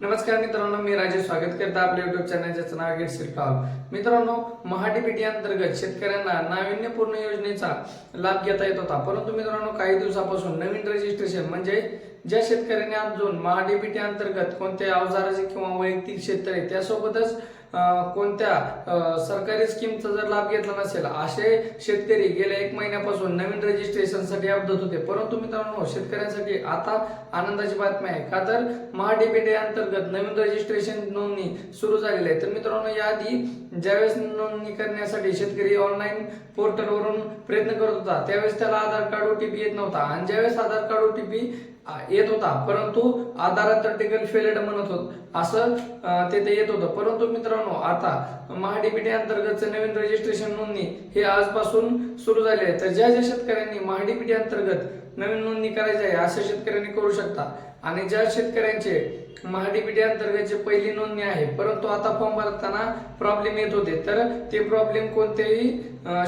नमस्कार मित्रांनो मी राजेश स्वागत करतो आपल्या युट्यूब चॅनलचे नाव गेट शिरकाव मित्रांनो महाडीपीटी अंतर्गत शेतकऱ्यांना नाविन्यपूर्ण योजनेचा लाभ घेता येत होता. परंतु मित्रांनो काही दिवसापासून नवीन रजिस्ट्रेशन म्हणजे ज्या शेतकऱ्यांनी अजून महाडीपीटी अंतर्गत कोणत्या अवजाराचे किंवा वैयक्तिक क्षेत्र आहे त्यासोबतच कोणत्या सरकारी स्कीमचा जर लाभ घेतला नसेल असे शेतकरी गेल्या एक महिन्यापासून नवीन रजिस्ट्रेशनसाठी अपडेट होते. परंतु मित्रांनो शेतकऱ्यांसाठी आता आनंदाची बातमी आहे का? तर महाडीपीटी अंतर्गत नवीन रजिस्ट्रेशन नोंदणी सुरू झालेली आहे. तर मित्रांनो याआधी ज्यावेळेस नोंदणी करण्यासाठी शेतकरी ऑनलाईन पोर्टलवरून प्रयत्न करत होता त्यावेळेस त्याला आधार कार्ड ओटीपी येत नव्हता. आणि ज्यावेळेस आधार कार्ड ओटीपी येत होता. परंतु आधारात आर्टिकल फेलेड म्हणत होत. असं तेथे येत होतं. परंतु मित्रांनो आता महाडीबीटी अंतर्गत नवीन रजिस्ट्रेशन नोंदणी हे आजपासून सुरू झाले आहे. तर ज्या ज्या शेतकऱ्यांनी महाडीबीटी अंतर्गत नवीन नोंदणी करायची आहे अशा शेतकऱ्यांनी करू शकता. आणि ज्या शेतकऱ्यांचे महाडीबीटी अंतर्गतची पहिली नोंदणी आहे परंतु आता फॉर्म भरताना प्रॉब्लेम येत होते तर ते प्रॉब्लेम कोणत्याही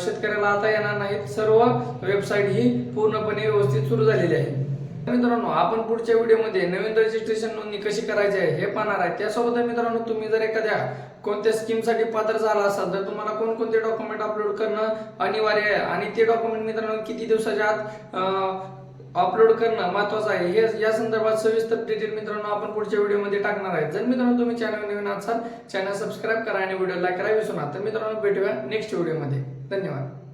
शेतकऱ्याला आता येणार नाहीत. सर्व वेबसाईट ही पूर्णपणे व्यवस्थित सुरू झालेली आहे. मित्रांनो आपण पुढच्या व्हिडिओमध्ये नवीन रजिस्ट्रेशन नोंदणी कशी करायची आहे हे पाहणार आहे. त्यासोबत मित्रांनो तुम्ही जर एखाद्या कोणत्या स्कीमसाठी पात्र झाला असाल तर तुम्हाला कोणकोणते डॉक्युमेंट अपलोड करणं अनिवार्य आहे. आणि ते डॉक्युमेंट मित्रांनो किती दिवसाच्या आत अपलोड करणं महत्वाचं आहे. हे या संदर्भात सविस्तर डिटेल मित्रांनो आपण पुढच्या व्हिडिओमध्ये टाकणार आहे. जर मित्रांनो तुम्ही चॅनल नवीन असाल चॅनल सबस्क्राईब करा आणि व्हिडिओ लाईक करा विसरू नका. तर मित्रांनो भेटूया नेक्स्ट व्हिडिओमध्ये. धन्यवाद.